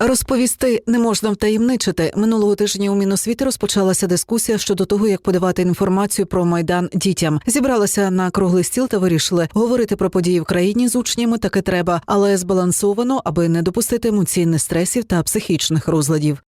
Розповісти не можна втаємничити. Минулого тижня у міносвіті розпочалася дискусія щодо того, як подавати інформацію про майдан дітям. Зібралися на круглий стіл та вирішили говорити про події в країні з учнями таки треба, але збалансовано, аби не допустити емоційних стресів та психічних розладів.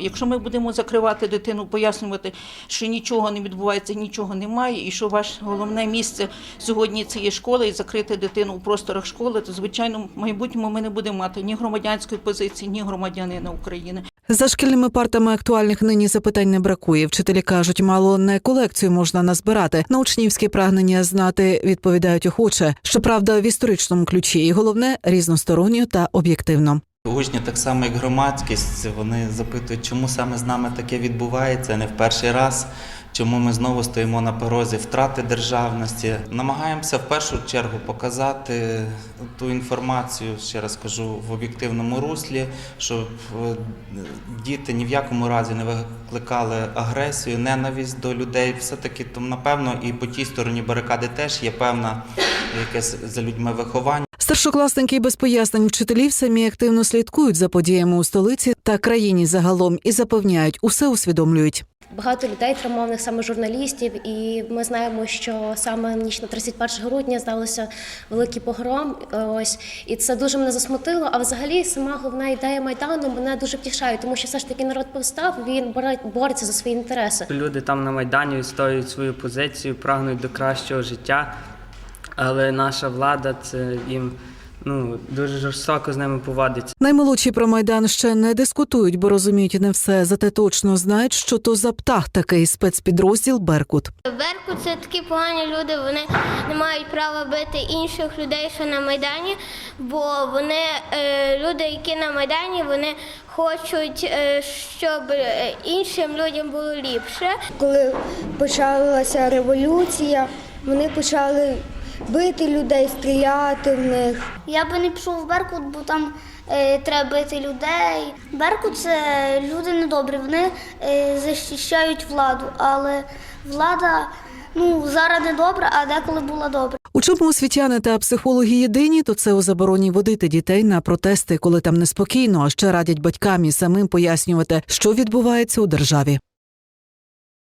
Якщо ми будемо закривати дитину, пояснювати, що нічого не відбувається, нічого немає, і що ваше головне місце сьогодні це є школа, і закрити дитину у просторах школи, то звичайно в майбутньому ми не будемо мати ні громадянської позиції, ні громадянина України. За шкільними партами актуальних нині запитань не бракує. Вчителі кажуть, мало не колекцію можна назбирати. На учнівські прагнення знати відповідають охоче. Щоправда, в історичному ключі, і головне різносторонньо та об'єктивно. Учні, так само як громадськість, вони запитують, чому саме з нами таке відбувається не в перший раз. Чому ми знову стоїмо на порозі втрати державності? Намагаємося в першу чергу показати ту інформацію, ще раз кажу, в об'єктивному руслі, щоб е, діти ні в якому разі не викликали агресію, ненависть до людей. Все-таки там, напевно, і по тій стороні барикади теж є певна якесь за людьми виховання. Старшокласники без пояснень вчителів самі активно слідкують за подіями у столиці та країні загалом і запевняють, усе усвідомлюють. Багато людей травмованих саме журналістів, і ми знаємо, що саме ніч на 31 грудня здалося великий погром. Ось і це дуже мене засмутило. А взагалі, сама головна ідея майдану мене дуже втішає, тому що все ж таки народ повстав. Він боре- бореться за свої інтереси. Люди там на Майдані відстоюють свою позицію, прагнуть до кращого життя, але наша влада це їм ну, дуже жорстоко з ними поводиться. Наймолодші про майдан ще не дискутують, бо розуміють не все. Зате точно знають, що то за птах такий спецпідрозділ Беркут. Беркут це такі погані люди, вони не мають права бити інших людей, що на Майдані, бо вони е, люди, які на Майдані, вони хочуть, е, щоб е, іншим людям було ліпше. коли почалася революція, вони почали бити людей, стріляти в них. Я би не пішов в Беркут, бо там е, треба бити людей. Беркут це люди недобрі, вони е, захищають владу, але влада ну, зараз не добра, а деколи була добра. У чому освітяни та психологи єдині, то це у забороні водити дітей на протести, коли там неспокійно, а ще радять батькам і самим пояснювати, що відбувається у державі.